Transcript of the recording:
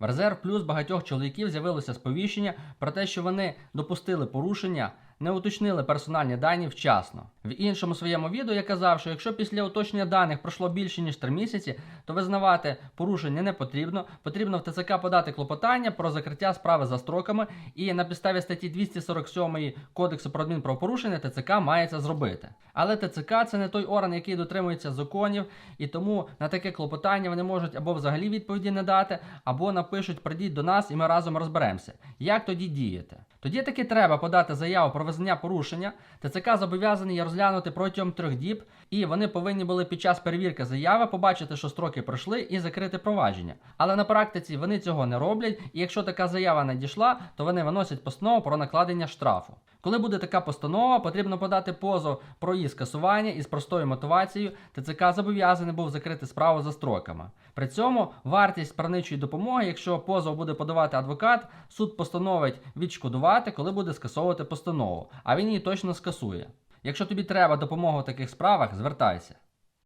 В резерв плюс багатьох чоловіків з'явилося сповіщення про те, що вони допустили порушення, не уточнили персональні дані вчасно. В іншому своєму відео я казав, що якщо після уточнення даних пройшло більше ніж 3 місяці, то визнавати порушення не потрібно. Потрібно в ТЦК подати клопотання про закриття справи за строками, і на підставі статті 247 Кодексу про адмінправопорушення ТЦК має це зробити. Але ТЦК це не той орган, який дотримується законів, і тому на таке клопотання вони можуть або взагалі відповіді не дати, або напишуть прийдіть до нас і ми разом розберемося. Як тоді діяти? Тоді таки треба подати заяву про визнання порушення. ТЦК зобов'язаний її розглянути протягом трьох діб, і вони повинні були під час перевірки заяви побачити, що строки пройшли, і закрити провадження. Але на практиці вони цього не роблять, і якщо така заява надійшла, то вони виносять постанову про накладення штрафу. Коли буде така постанова, потрібно подати позов про її скасування із простою мотивацією. ТЦК зобов'язаний був закрити справу за строками. При цьому вартість правничої допомоги, якщо позов буде подавати адвокат, суд постановить відшкодувати, коли буде скасовувати постанову, а він її точно скасує. Якщо тобі треба допомога в таких справах, звертайся.